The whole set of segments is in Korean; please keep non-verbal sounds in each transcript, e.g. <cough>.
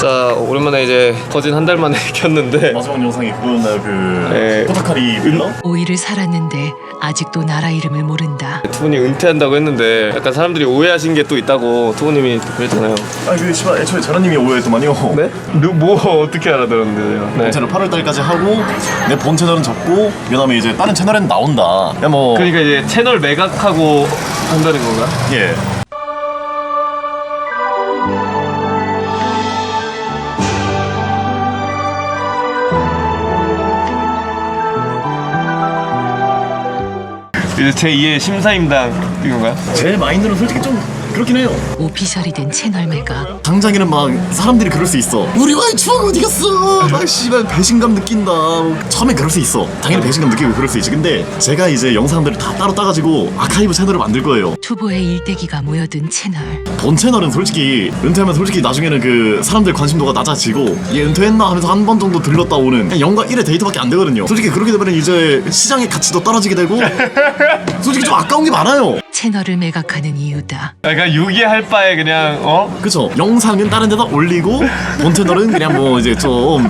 자 오랜만에 이제 거진 한 달 만에 <laughs> 켰는데 마지막 영상이 그거였나요? 그 네. 포타카리 빌러? 오이를 살았는데 아직도 나라 이름을 모른다. 투보님 은퇴한다고 했는데 약간 사람들이 오해하신 게 또 있다고 투보님이 또 그랬잖아요 아그 씨발 애초에 제라님이 오해했더만요. 네? 누, <laughs> 뭐 어떻게 알아들었는데요? 네. 채널 8월 달까지 하고 내 본 채널은 접고 그다음에 이제 다른 채널엔 나온다. 그냥 뭐 그러니까 이제 채널 매각하고 한다는 건가? 예. 이제 제2의 심사임당 이건가요? 제 마인드는 솔직히 좀 그렇긴 해요. 오피셜이 된 채널 매각. 당장에는 막 사람들이 그럴 수 있어. 우리와의 추억 어디 갔어? 막 씨발 배신감 느낀다. 뭐 처음에 그럴 수 있어. 당연히 배신감 느끼고 그럴 수 있지. 근데 제가 이제 영상들을 다 따로 따가지고 아카이브 채널을 만들 거예요. 투보의 일대기가 모여든 채널. 본 채널은 솔직히 은퇴하면 솔직히 나중에는 그 사람들 관심도가 낮아지고 얘 은퇴했나 하면서 한 번 정도 들렀다 오는 그냥 영과 1의 데이터밖에 안 되거든요. 솔직히 그렇게 되면 이제 시장의 가치도 떨어지게 되고 <laughs> 솔직히 좀 아까운 게 많아요. 채널을 매각하는 이유다. 약간 유기할 바에 그냥 어? 그쵸? 영상은 다른 데다 올리고 본 채널은 그냥 뭐 이제 좀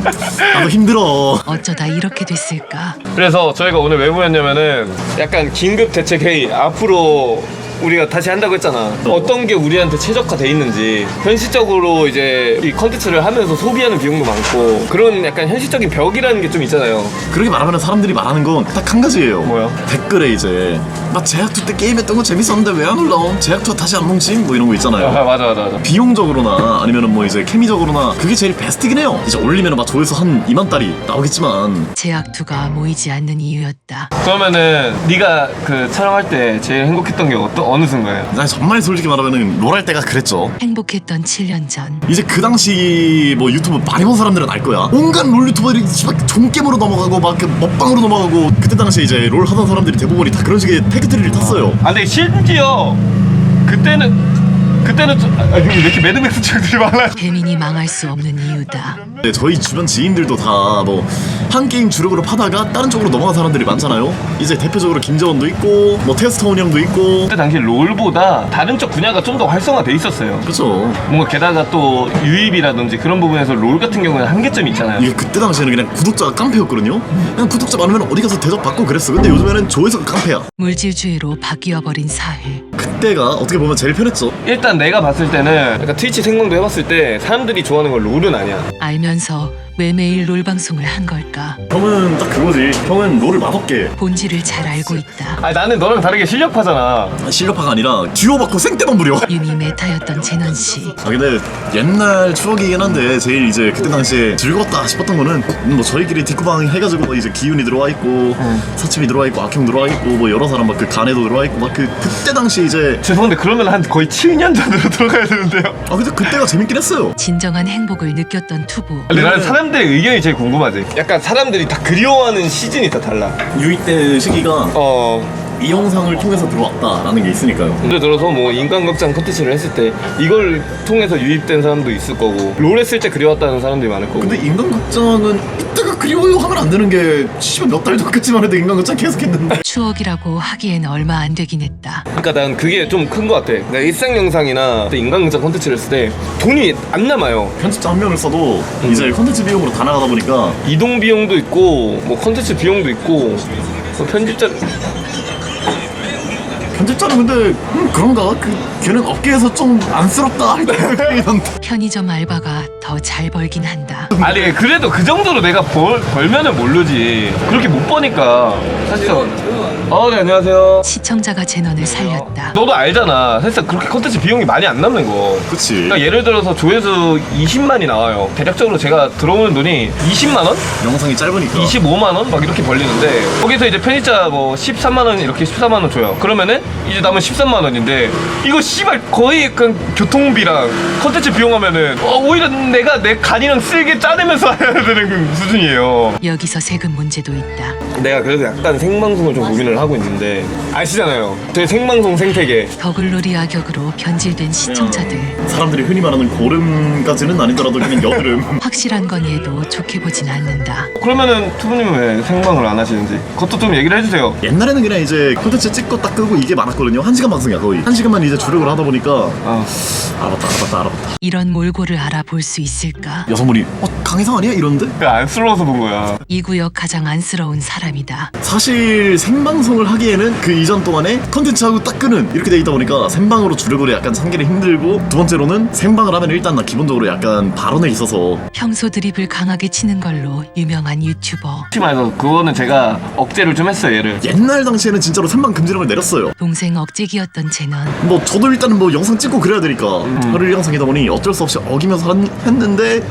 나도 힘들어. 어쩌다 이렇게 됐을까? 그래서 저희가 오늘 왜 모였냐면은 약간 긴급 대책 회의 앞으로 우리가 다시 한다고 했잖아. 어떤 게 우리한테 최적화돼 있는지 현실적으로 이제 이 컨텐츠를 하면서 소비하는 비용도 많고 그런 약간 현실적인 벽이라는 게 좀 있잖아요. 그렇게 말하면 사람들이 말하는 건 딱 한 가지예요. 뭐요? 댓글에 이제 나 제약투 때 게임했던 거 재밌었는데 왜 안 올라옴? 제약투 다시 안 뭉치? 뭐 이런 거 있잖아요. 아 맞아 맞아 맞아. 비용적으로나 아니면은 뭐 이제 케미적으로나 그게 제일 베스트긴 해요. 이제 올리면은 막 조회수 한 2만 달이 나오겠지만 제약투가 모이지 않는 이유였다. 그러면은 네가 그 촬영할 때 제일 행복했던 게 어떤 어느 순간이야? 난 정말 솔직히 말하면은 롤 할 때가 그랬죠. 행복했던 7년 전. 이제 그 당시 뭐 유튜브 많이 본 사람들은 알 거야. 온갖 롤 유튜버들이 씨발 종게임으로 넘어가고 막그 먹방으로 넘어가고 그때 당시에 이제 롤 하던 사람들이 대부분이 다 그런 식의 태그트리를 탔어요. 아 근데 심지어 그때는 그때는 좀, 아왜 이렇게 매드맥스 친구들이 많아? 배민이 망할 수 없는 이유다. 네, 저희 주변 지인들도 다 뭐 한 게임 주력으로 파다가 다른 쪽으로 넘어간 사람들이 많잖아요. 이제 대표적으로 김재원도 있고 뭐 테스터원 형도 있고 그때 당시 롤보다 다른 쪽 분야가 좀 더 활성화돼 있었어요. 그렇죠. 뭔가 게다가 또 유입이라든지 그런 부분에서 롤 같은 경우는 한계점이 있잖아요. 이게 그때 당시에는 그냥 구독자가 깡패였거든요. 그냥 구독자 많으면 어디 가서 대접 받고 그랬어. 근데 요즘에는 조회수가 깡패야. 물질주의로 바뀌어버린 사회. 그때가 어떻게 보면 제일 편했죠. 일단 내가 봤을 때는 약간 트위치 생방도 해봤을 때 사람들이 좋아하는 건 롤은 아니야. 알면서 왜 매일 롤 방송을 한 걸까? 형은 딱 그거지. 형은 롤을 맛없게 본질을 잘 알고 있다. 아니 나는 너랑 다르게 실력파잖아. 실력파가 아니라 듀오 받고 생떼만 부려. <laughs> 유미 메타였던 재넌 씨. 아 근데 옛날 추억이긴 한데 제일 이제 그때 당시에 즐거웠다 싶었던 거는 뭐 저희끼리 디코방 해가지고 뭐 이제 기훈이 들어와 있고 사침이 들어와 있고 악형 들어와 있고 뭐 여러 사람 막 그 간에도 들어와 있고 막 그 그때 당시 이제 죄송한데 그러면 한 거의 7년 전으로 <laughs> 들어가야 되는데요. 아 근데 그때가 재밌긴 했어요. 진정한 행복을 느꼈던 투보. 근데 나는 사람들의 의견이 제일 궁금하지. 약간 사람들이 다 그리워하는 시즌이 다 달라. 유입 때 시기가 어. 이 영상을 통해서 들어왔다라는 게 있으니까요. 예를 들어서 뭐 인간극장 콘텐츠를 했을 때 이걸 통해서 유입된 사람도 있을 거고 롤 했을 때 그리웠다는 사람들이 많을 거고. 근데 인간극장은 이때가 그리워요 하면 안 되는 게 씨발 몇달 전까지만 해도 인간극장 계속했는데. <laughs> 추억이라고 하기엔 얼마 안 되긴 했다. 그러니까 난 그게 좀 큰 거 같아. 내가 일상 영상이나 인간극장 콘텐츠를 했을 때 돈이 안 남아요. 편집자 한 명을 써도 이제 컨텐츠 비용으로 다 나가다 보니까 이동 비용도 있고 뭐 콘텐츠 비용도 있고 뭐 편집자 편집자는 근데 음, 그런가? 그 걔는 업계에서 좀 안쓰럽다. <laughs> 이런 편의점 알바가 더 잘 벌긴 한다. 아니 그래도 그 정도로 내가 벌, 벌면은 모르지. 그렇게 못 버니까. 사실 어 네 안녕하세요 시청자가 재넌을 살렸다. 너도 알잖아 사실 그렇게 콘텐츠 비용이 많이 안 남는 거 그치 그러니까 예를 들어서 조회수 20만이 나와요. 대략적으로 제가 들어오는 돈이 20만 원, 영상이 짧으니까 25만 원 막 이렇게 벌리는데 거기서 이제 편의자 뭐 13만 원 이렇게 14만 원 줘요. 그러면은 이제 남은 13만 원인데 이거 씨발 거의 약간 교통비랑 컨텐츠 비용 하면은 어, 오히려 내가 내 간이랑 쓸게 짜내면서 <laughs> 해야 되는 수준이에요. 여기서 세금 문제도 있다. 내가 그래서 약간 생방송을 좀 고민을 하고 있는데 아시잖아요. 제 생방송 생태계. 더글로리아 격으로 변질된 시청자들 사람들이 흔히 말하는 고름까지는 아니더라도 그냥 여드름 <laughs> 확실한 거니에도 좋게 보진 않는다. 그러면은 투부님은 왜 생방을 안 하시는지 그것도 좀 얘기를 해주세요. 옛날에는 그냥 이제 콘텐츠 찍고 딱 끄고 이게 많았거든요 한 시간 방송이야 거의 한 시간만 이제 주력을 하다 보니까 아, 알았다 알았다 알았다 이런 몰골을 알아볼 수 있을까? 여성분이 어 강혜상 아니야 이러는데 그 안쓰러워서 본 거야. 이 구역 가장 안쓰러운 사람이다. 사실 생방송 을 하기에는 그 이전 동안에 컨텐츠하고 딱 끄는 이렇게 돼 있다 보니까 생방으로 주력을 약간 참기는 힘들고 두 번째로는 생방을 하면 일단 나 기본적으로 약간 발언에 있어서 평소 드립을 강하게 치는 걸로 유명한 유튜버. 솔직히 말해서 그거는 제가 억제를 좀 했어요 얘를. 옛날 당시에는 진짜로 생방 금지령을 내렸어요 동생 억제기였던 쟤는 뭐 저도 일단은 뭐 영상 찍고 그래야 되니까 하루 영상이다 보니 어쩔 수 없이 어기면서 한- 했는데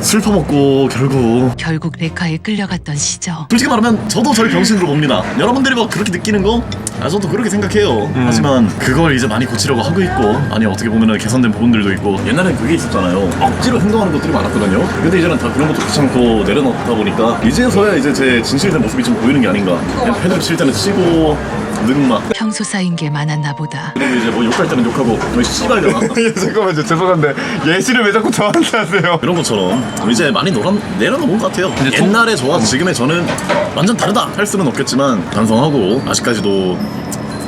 술 퍼먹고 결국 결국 레카에 끌려갔던 시절. 솔직히 말하면 저도 저를 병신으로 봅니다. 여러분들이 뭐 그렇게 느끼는 거, 아 저도 그렇게 생각해요. 하지만 그걸 이제 많이 고치려고 하고 있고, 아니 어떻게 보면은 개선된 부분들도 있고, 옛날엔 그게 있었잖아요. 억지로 행동하는 것들이 많았거든요. 근데 이제는 다 그런 것도 귀찮고 내려놓다 보니까 이제서야 이제 제 진실된 모습이 좀 보이는 게 아닌가. 그냥 패드립 칠 때는 치고 능막. 평소 쌓인 게 많았나 보다. 그리고 이제 뭐 욕할 때는 욕하고, 너 씨발잖아. <laughs> 예, 잠깐만요 죄송한데 예시를 왜 자꾸 저한테 하세요? 이런 것처럼 이제 많이 놀아, 내려놓은 것 같아요. 이제 좀- 옛날의 저와 지금의 저는 완전 다르다 할 수는 없겠지만 반성하고 아직까지도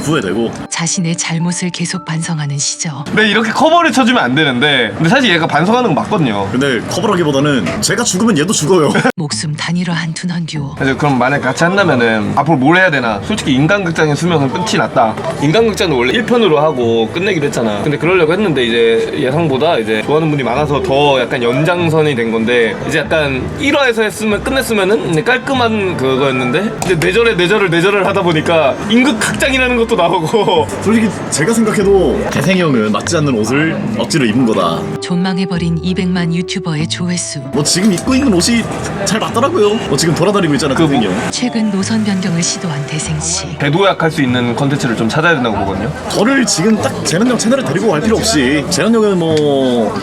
후회되고 자신의 잘못을 계속 반성하는 시절. 근데 이렇게 커버를 쳐주면 안 되는데 근데 사실 얘가 반성하는 거 맞거든요. 근데 커버라기보다는 제가 죽으면 얘도 죽어요. <laughs> 목숨 단일화한 두넌 듀오. 그래서 그럼 만약 같이 한다면은 앞으로 뭘 해야 되나? 솔직히 인간극장의 수명은 끝이 났다. 인간극장은 원래 1편으로 하고 끝내기로 했잖아. 근데 그러려고 했는데 이제 예상보다 이제 좋아하는 분이 많아서 더 약간 연장선이 된 건데 이제 약간 1화에서 했으면 끝냈으면은 깔끔한 그거였는데 근데 내절에 내절을 내절을 하다 보니까 인극극장이라는 것도 나오고 솔직히 제가 생각해도 대생이 형은 맞지 않는 옷을 억지로 입은 거다. 존망해버린 200만 유튜버의 조회수. 뭐 지금 입고 있는 옷이 잘 맞더라고요. 뭐 지금 돌아다니고 있잖아 그 대생이 뭐- 형. 최근 노선 변경을 시도한 대생씨. 대도약할 수 있는 컨텐츠를 좀 찾아야 된다고 보거든요. 저를 지금 딱 재난 형 채널에 데리고 갈 필요 없이 재난 형은 뭐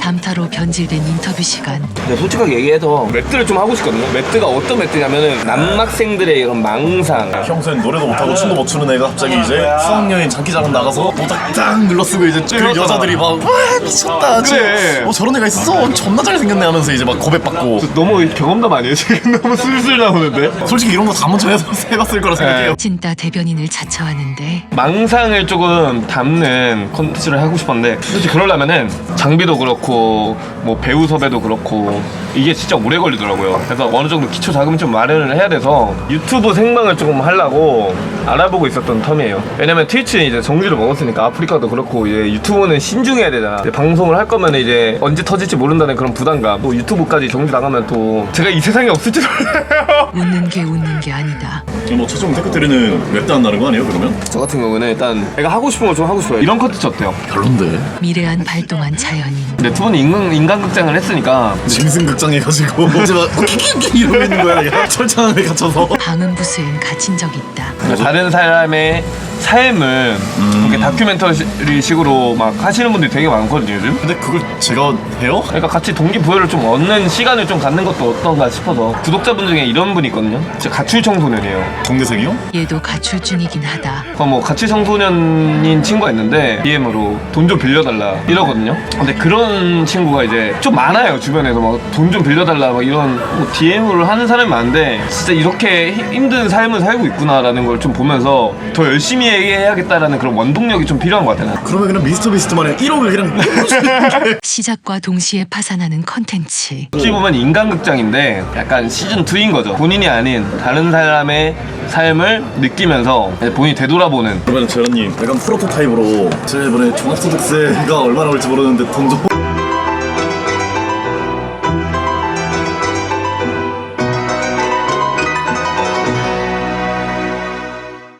담타로 변질된 인터뷰 시간. 근데 솔직하게 얘기해서 맵들을 좀 하고 싶거든요. 맵드가 어떤 맵드냐면은 남학생들의 이런 망 상. 평소엔 노래도 못하고 춤도 못 추는 애가 갑자기 이제 수학여행 장기자랑 나가서 모닥 딱 눌러쓰고 이제 그 그렇잖아. 여자들이 막 와 미쳤다 그래. 어 저런 애가 있었어 존나 잘생겼네 하면서 이제 막 고백받고 너무 경험담 아니에요? <laughs> 지금 너무 슬슬 나오는데? 솔직히 이런 거 다 먼저 해서 해봤을 거라 생각해요 찐따 대변인을 자처하는데 망상을 조금 담는 콘텐츠를 하고 싶었는데 솔직히 그러려면은 장비도 그렇고 뭐 배우 섭외도 그렇고 이게 진짜 오래 걸리더라고요 그래서 어느 정도 기초 자금을 좀 마련을 해야 돼서 유튜브 생방을 조금 하려고 알아보고 있었던 텀이에요 왜냐면 트위치는 이제 정지를 먹었으니까 아프리카도 그렇고 이제 유튜브는 신중해야 되잖아 이제 방송을 할 거면 이제 언제 터질지 모른다는 그런 부담감 또 유튜브까지 정지 나가면 또 제가 이 세상에 없을지도 몰라요 <laughs> 웃는 게 웃는 게 아니다. 뭐 최종 테크트리는 웹도 한다는 거 아니에요 그러면? 저 같은 경우는 일단 내가 하고 싶은 거좀 하고 싶어요 이런 컨텐츠 어때요? 별론데 미래한 발동한 자연인. 근데 두 분이 인간, 인간극장을 했으니까 짐승극장 에 가지고. 이제 막 키키키 이러고 있는 거야 내가. <laughs> 철창 안에 갇혀서. 방음부스엔 갇힌 적 있다. 다른 사람의 삶을 이렇게 다큐멘터리 식으로 막 하시는 분들이 되게 많거든요 요즘 근데 그걸 제가 해요? 그러니까 같이 동기부여를 좀 얻는 시간을 좀 갖는 것도 어떤가 싶어서 구독자분 중에 이런 분이 있거든요 진짜 가출 청소년이에요 동대생이요? 얘도 가출 중이긴 하다. 그뭐 가출 청소년인 친구가 있는데 DM으로 돈 좀 빌려달라 이러거든요 근데 그런 친구가 이제 좀 많아요 주변에서 막 돈 좀 빌려달라 막 이런 뭐 DM으로 하는 사람이 많은데 진짜 이렇게 힘- 힘든 삶을 살고 있구나라는 걸 좀 보면서 더 열심히 해야겠다라는 그런 원동력이 좀 필요한 것 같아요 그러면 그냥 미스터 비스트만에 1억을 그냥 <laughs> 시작과 동시에 파산하는 컨텐츠. 어찌 보면 인간극장인데 약간 시즌 2인 거죠. 본인이 아닌 다른 사람의 삶을 느끼면서 본인이 되돌아보는 그러면 재란님 약간 프로토타입으로 제 이번에 종합소득세가 얼마 나 올지 모르는데 돈좀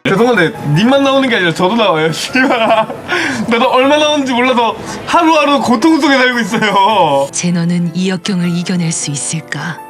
죄송한데 님만 나오는 게 아니라 저도 나와요. 나도 얼마 나오는지 몰라서 하루하루 고통 속에 살고 있어요. 제너는 이 역경을 이겨낼 수 있을까?